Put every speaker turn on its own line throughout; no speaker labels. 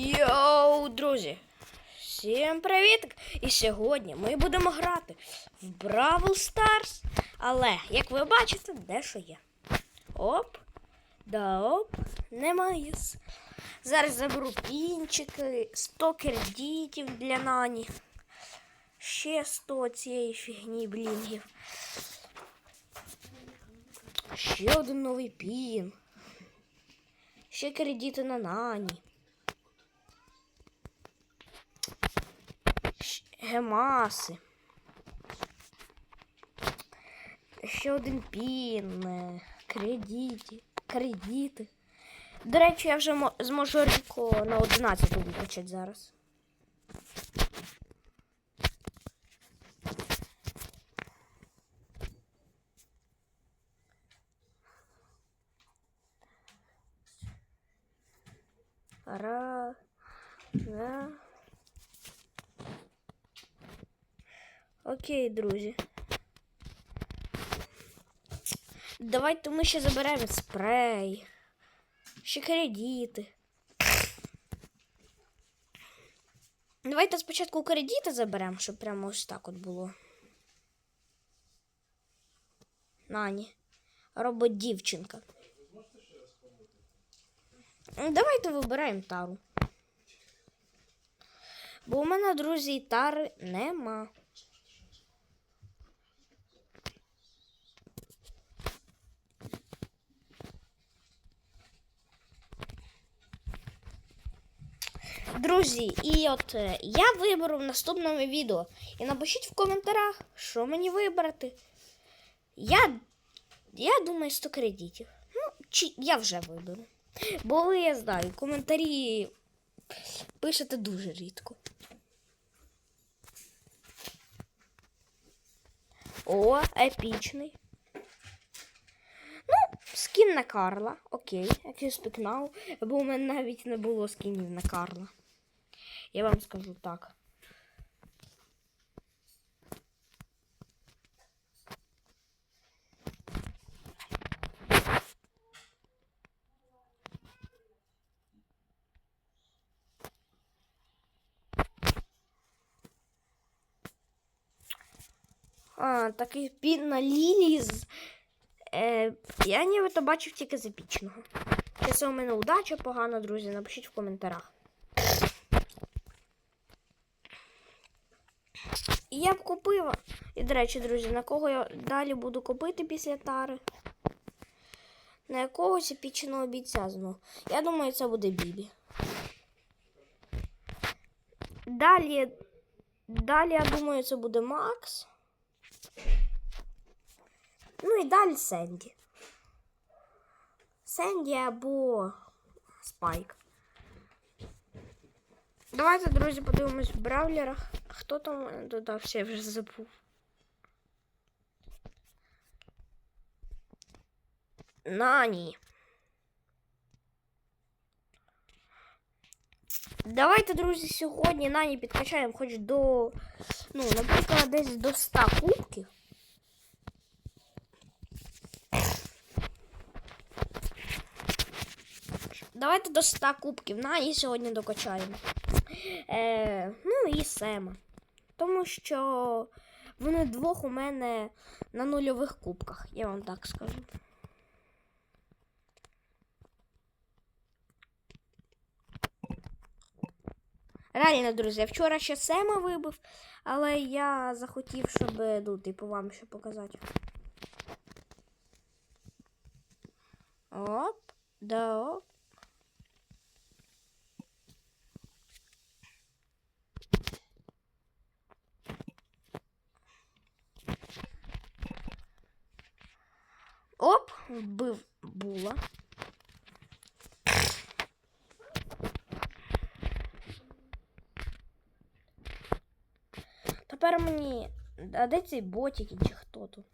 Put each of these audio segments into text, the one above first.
Йоу, друзі! Всім привіт! І сьогодні ми будемо грати в Бравл Старс. Але, як ви бачите, дещо є. Оп, да оп, немає. Зараз заберу пінчики, 100 кредитів для нані. Ще 100 цієї фігні блінгів. Ще один новий пін. Ще кредити на нані. Гемаси. Ще один пін. е, Кредиті. Кредити. До речі, я вже мо- зможу ріко на 11 виключити зараз. Ра. Да. Окей, друзі. Давайте ми ще заберемо спрей. Ще кредити. Давайте спочатку кредити заберемо, щоб прямо ось так от було. Нані. Робот дівчинка. Давайте вибираємо тару. Бо у мене, друзі, тари нема. Друзі, і от е, я виберу в наступному відео. І напишіть в коментарях, що мені вибрати. Я, я думаю, 100 кредитів. Ну, чи я вже виберу. Бо ви, я знаю, коментарі пишете дуже рідко. О, епічний. Ну, скін на Карла. Окей, як я спікнав, бо у мене навіть не було скінів на Карла. Я вам скажу так. А, такий пін на лілії з. Е, я нібито бачив тільки з епічного. У мене удача погана, друзі, напишіть в коментарях. Я б купила. І, до речі, друзі, на кого я далі буду купити після тари? На якогось епічного бійця знову. Я думаю, це буде Бібі. Далі, далі, я думаю, це буде Макс. Ну і далі Сенді. Сенді або Спайк. Давайте, друзі, подивимось в бравлерах. Хто там додався, я вже забув. Нані. Давайте, друзі, сьогодні Нані підкачаємо хоч до, ну, наприклад, десь до 100 кубків. Давайте до 100 кубків. На і сьогодні докачаємо. Е, ну і Сема. Тому що вони двох у мене на нульових кубках, я вам так скажу. Реально, друзі, я вчора ще Сема вибив, але я захотів, щоб ну, типу, вам ще показати. Оп, да оп. Оп, вбив була. Тепер мені. А де цей ботик чи хто тут?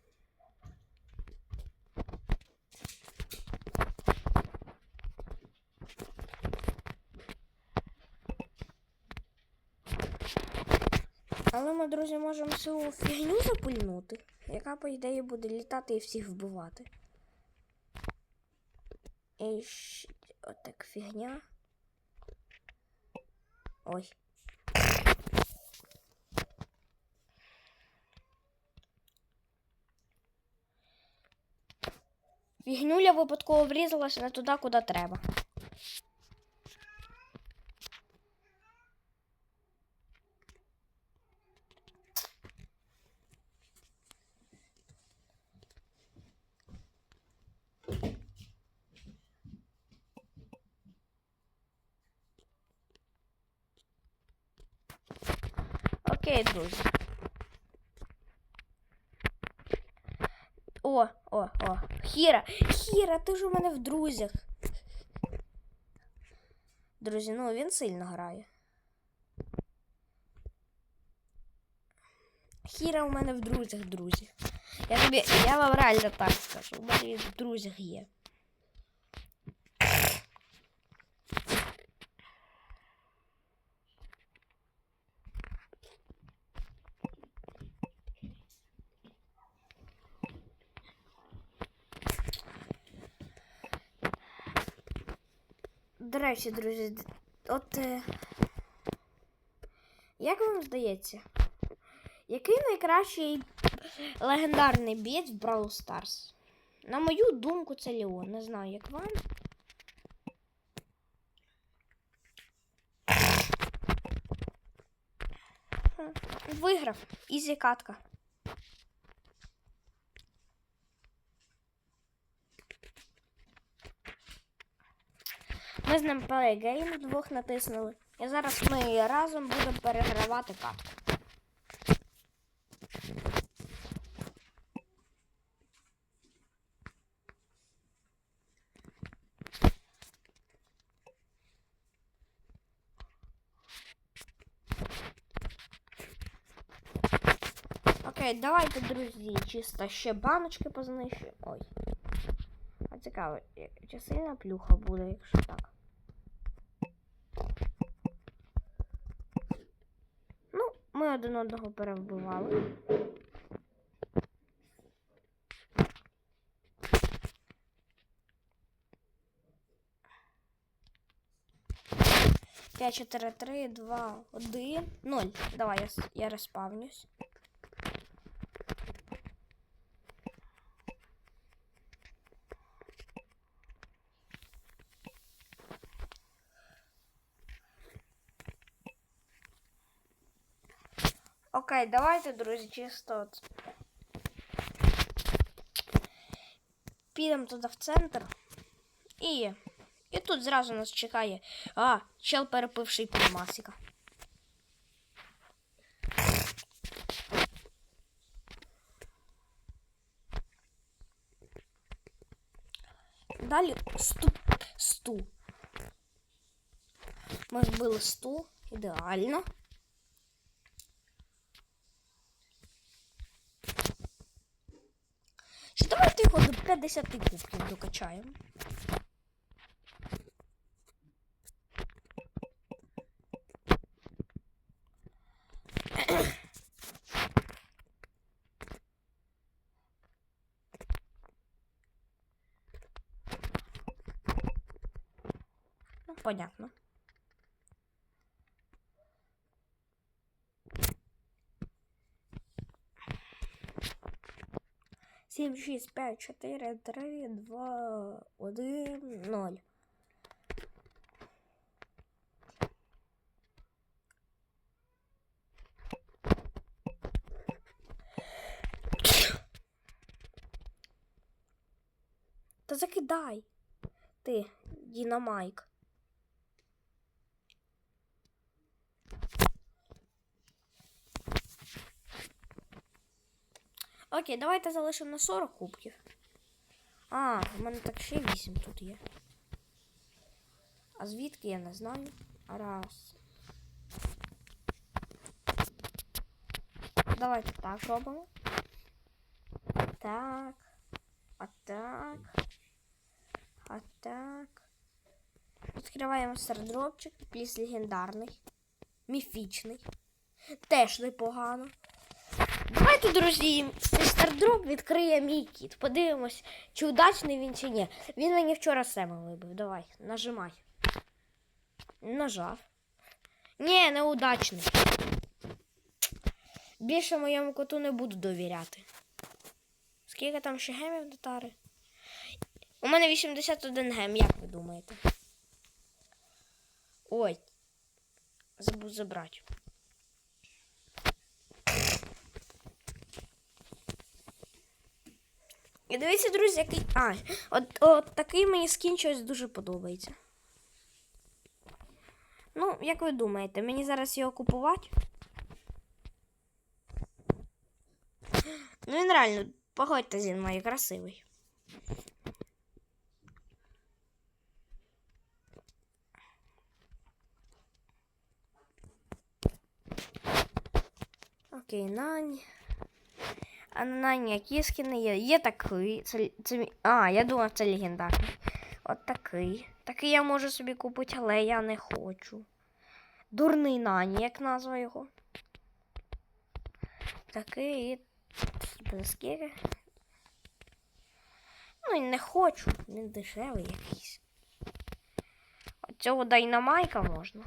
Але ми, друзі, можемо цю фігню запульнути, яка, по ідеї, буде літати і всіх вбивати. І щ- отак фігня. Ой. Фігнюля випадково врізалася не туди, куди треба. Окей, друзі. О, о, о. Хіра. Хіра, ти ж у мене в друзях. Друзі, ну він сильно грає. Хіра у мене в друзях, друзі. Я тобі, я вам реально так скажу. У мене в друзях є. До речі, друзі, от е, як вам здається, який найкращий легендарний бєць в Brawl Stars? На мою думку, це Леон. Не знаю, як вам. Виграв. Ізі катка. Ми з ним перегейм вдвох натиснули. І зараз ми разом будемо перегравати катку. Окей, давайте, друзі, чисто ще баночки познищуємо. Ой. А цікаво, чи сильна плюха буде, якщо так. Ну, ми один одного перевбивали. П'ять, чотири, три, два, один, ноль. Давай, я, я розпавнюсь. Окей, давайте, друзі, чисто. Підемо туди в центр. І. І тут зразу нас чекає. А, чел перепивший півмасика. Далі сту. Сту. Ми вбили сту. Ідеально. Чи давайте його до 50 кубків докачаємо. 7, 6, 5, 4, 3, 2, 1, 0. Та закидай ти, Дінамайк. Окей, давайте залишимо на 40 кубків. А, у мене так ще 8 тут є. А звідки я не знаю. Раз. Давайте так робимо. Так. А так. А так. Відкриваємо стардропчик. Пліс легендарний. Міфічний. Теж непогано. Давайте, друзі, цей стардроп відкриє мій кіт. Подивимось, чи удачний він чи ні. Він мені вчора себе вибив. Давай, нажимай. Нажав. Ні, неудачний. Більше моєму коту не буду довіряти. Скільки там ще гемів до тари? У мене 81 гем, як ви думаєте? Ой. Забув забрати. І дивіться, друзі, який. А, от, от такий мені скін щось дуже подобається. Ну, як ви думаєте, мені зараз його купувати? Ну він реально, погодьтесь, він має красивий. Окей, Нань. А на Нані які є? Є такий. Це, це, а, я думав, це легендарний. От такий. Такий я можу собі купити, але я не хочу. Дурний Нані, як назва його. Такий. Скільки? Ну і не хочу. Він дешевий якийсь. От цього дайнамайка можна.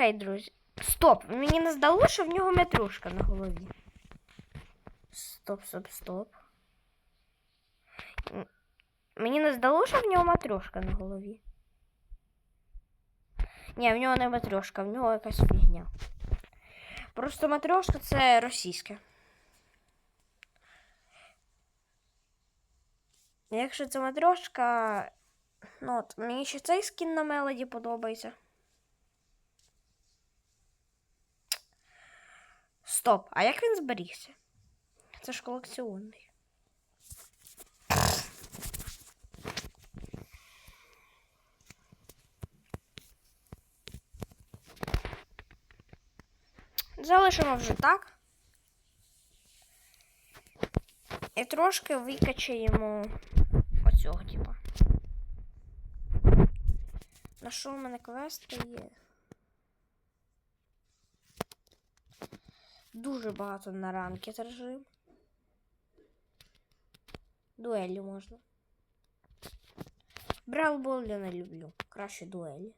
Окей, друзі. Стоп! Мені не здалося, що в нього метрушка на голові. Стоп, стоп, стоп. Мені не здалося, що в нього матрешка на голові. Ні, в нього не матрешка, в нього якась фігня. Просто матрешка це російське. Якщо це матрешка, ну от мені ще цей скін на мелоді подобається. Стоп, а як він зберігся? Це ж колекціонний. Залишимо вже так. І трошки викачаємо оцього, типа. На що в мене квести є? Дуже багато на ранки режим. Дуелі можна. Бралбол я не люблю. Краще дуелі.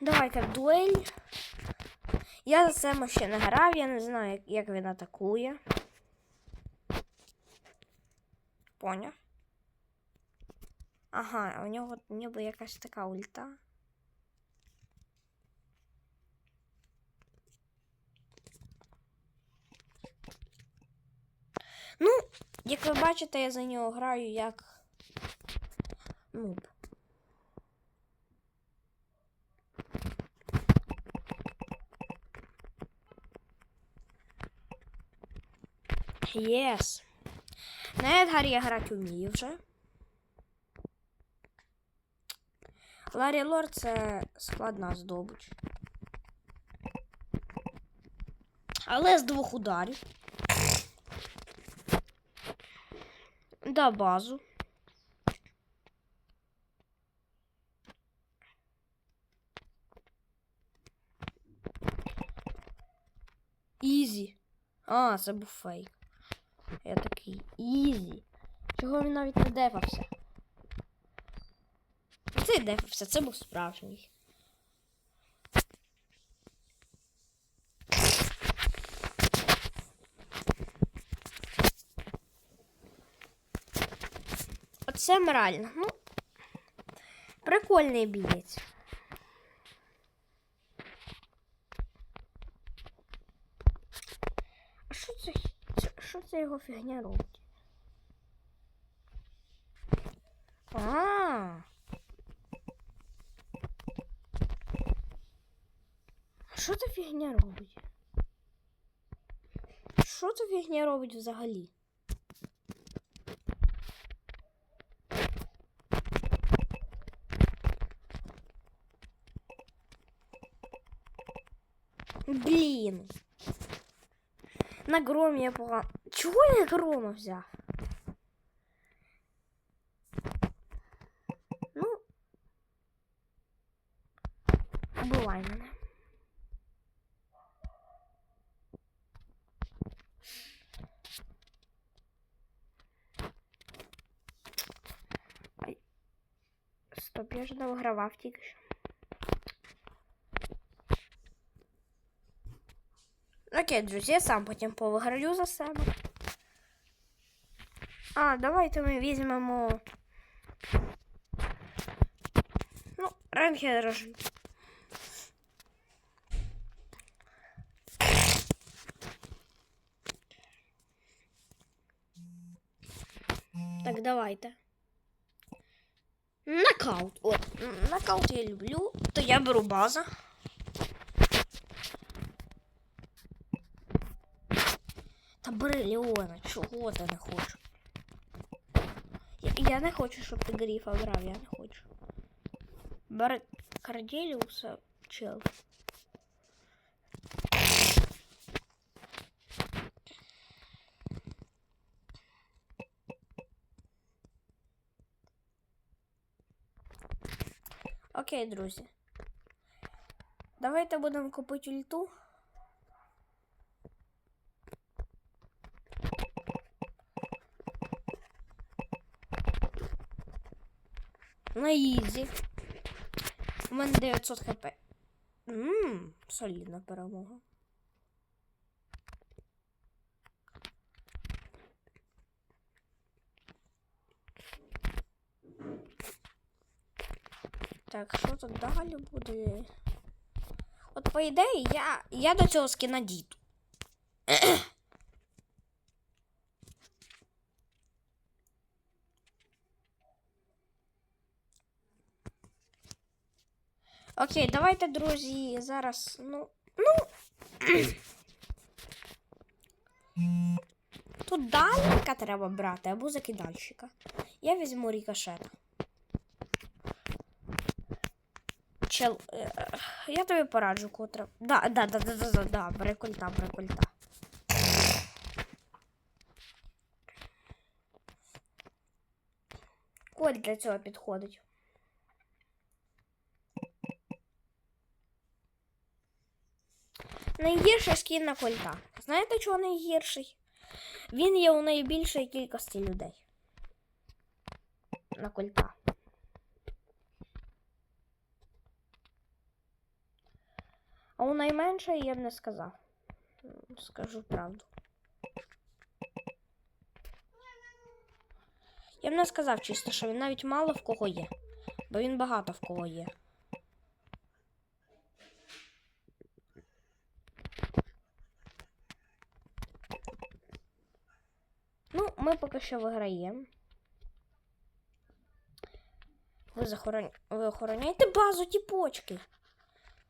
Давайте дуель. Я за це ще не грав, я не знаю, як він атакує. Поняв. Ага, у нього ніби якась така ульта. Ну, як ви бачите, я за нього граю як нуб. Єс. На Едгарі я грати вмію вже. Ларі Лор це складна здобуч. Але з двох ударів. Да, базу. Ізі. А, це був фейк. Я такий ізі. Чого він навіть не дефався? Цей дефався, це був справжній. Оце морально. Ну, прикольний бієць. що це його фігня робить? А. Що це фігня робить? Що це фігня робить взагалі? Блін. На громі я погано. Чого я грома взяв? Ну. Убивай мене. Стоп, я ж не вигравав тільки. Окей, друзі, я сам потім повиграю за себе. А, давайте ми візьмемо. Ну, рентген. Так, давайте. Нокаут. От, нокаут я люблю. То я беру база. Та бери Леона, чого ти не хочеш? Я, я не хочу, щоб ти гріфа брав, я не хочу. Бери Карделіуса, чел. Окей, друзі. Давайте будемо купити ульту. На ізі. У мене 900 хп. Ммм, солідна перемога. Так, що тут далі буде? От по ідеї я, я до цього скіна дійду. Окей, давайте, друзі, зараз, ну, ну. Тут дальника треба брати або закидальщика. Я візьму рікошета. Чел, е, я тобі пораджу, котра. Да, да, да, да, да, да, да, бери культа, бери культа. Коль для цього підходить. Найгірший скін на кольта. Знаєте, чого найгірший? Він є у найбільшої кількості людей. На кольта. А у найменшої я б не сказав. Скажу правду. Я б не сказав чисто, що він навіть мало в кого є. Бо він багато в кого є. Ну, ми поки що виграємо. Ви, захорон... Ви охороняєте базу, ті почки.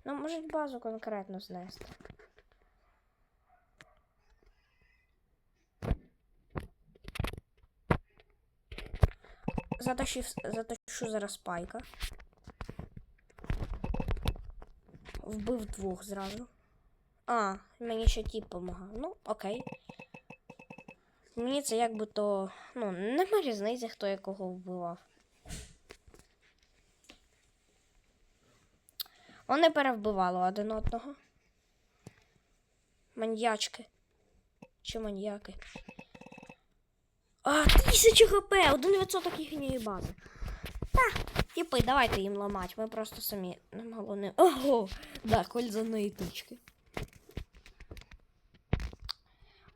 Ну, можуть базу конкретно знести. Затащив, затащу зараз спайка. Вбив двох зразу. А, мені ще тіп помагав. Ну, окей. Мені це якби то. Ну, нема різниці, хто якого вбивав. Вони перевбивали один одного. Маньячки. Чи маньяки? А, тисяча хп! Один відсоток їхньої бази. Та, типи, давайте їм ламати. Ми просто самі нам головне. Ого! Да, кользаної тички.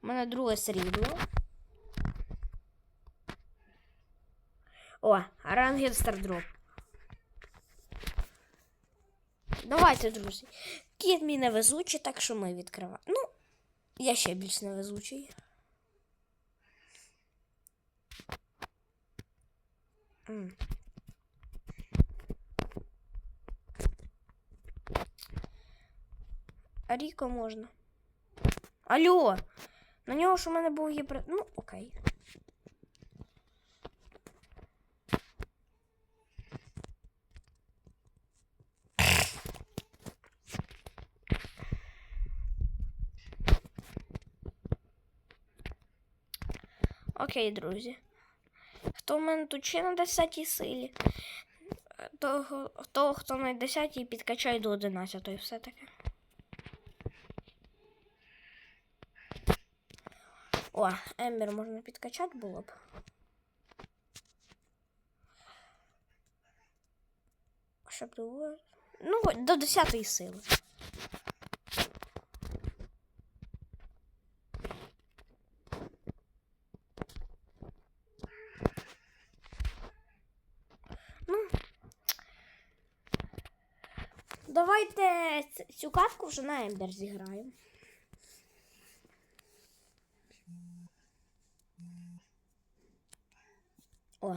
У мене друге срібло. О, рангін стардроп. Давайте, друзі. Кіт мій невезучий, так що ми відкриваємо. Ну, я ще більш невезучий. М. Ріко можна. Алло! На нього ж у мене був гіпер... Ну, окей. Окей, друзі. Хто в мене тут ще на 10 силі? того, хто на 10 підкачай до 11 все таки. О, Ембер можна підкачати було б. Щоб було. Ну, до 10 сили. Ну. Давайте цю катку вже на Ембер зіграємо. О.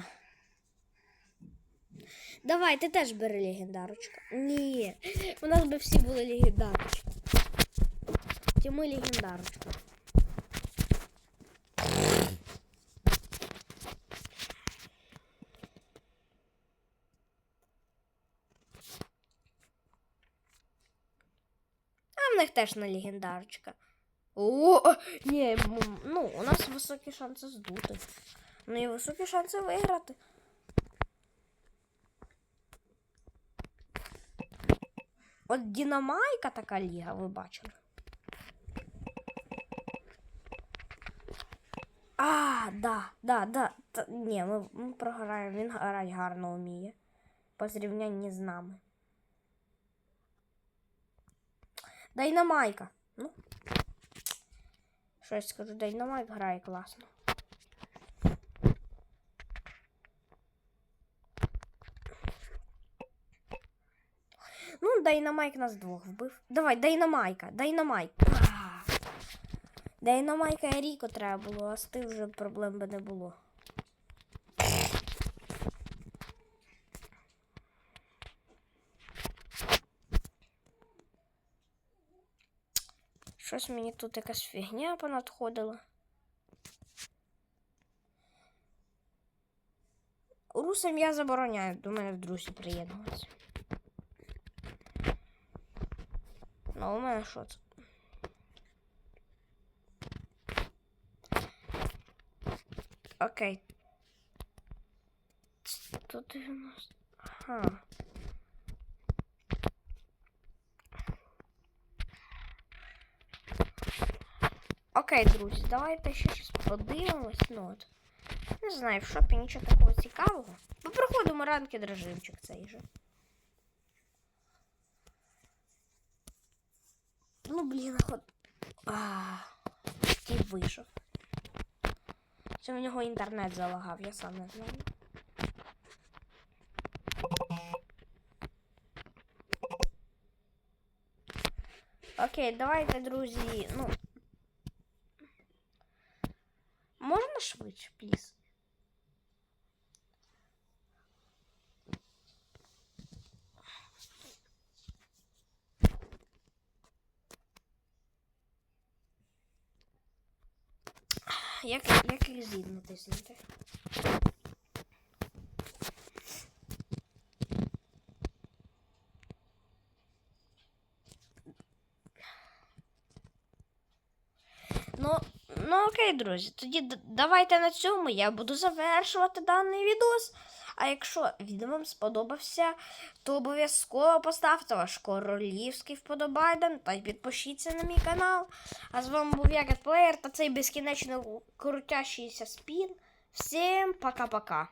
Давай, ти теж бери легендарочку. Ні, у нас би всі були легендарочки. Ті ми легендарочку. Них теж на легендарочка. О, ні, ну, у нас високі шанси здути. Ну і високі шанси виграти. От Дінамайка така ліга, ви бачили. А, да, да, да. Та, ні, ми, ми програємо, він грати гарно вміє. По зрівнянні з нами. Дайнамайка. Ну. Що я скажу, Дайнамайк грає класно. Ну, Дайнамайк нас двох вбив. Давай, Дайнамайка, Дайнамайк. Дайнамайка і Ріко треба було, а з тим вже проблем би не було. Щось мені тут якась фігня понадходила. Русам я забороняю до мене в друзі приєднуватися. Ну, у мене що це? Окей. 190. Ага. Окей, друзі, давайте ще щось подивимось. Ну от. Не знаю, в шопі нічого такого цікавого. Ми проходимо ранки режимчик цей же. Ну, блін, ход. Ті вийшов. Це в нього інтернет залагав, я сам не знаю. Окей, давайте, друзі, ну. Можна please. Як, як їх зід натиснути? Ну, ну друзі. Тоді давайте на цьому я буду завершувати даний відос. А якщо відео вам сподобався, то обов'язково поставте ваш королівський вподобайден та підпишіться на мій канал. А з вами був Ягод Плеєр та цей безкінечно крутящийся спін. Всім пока-пока.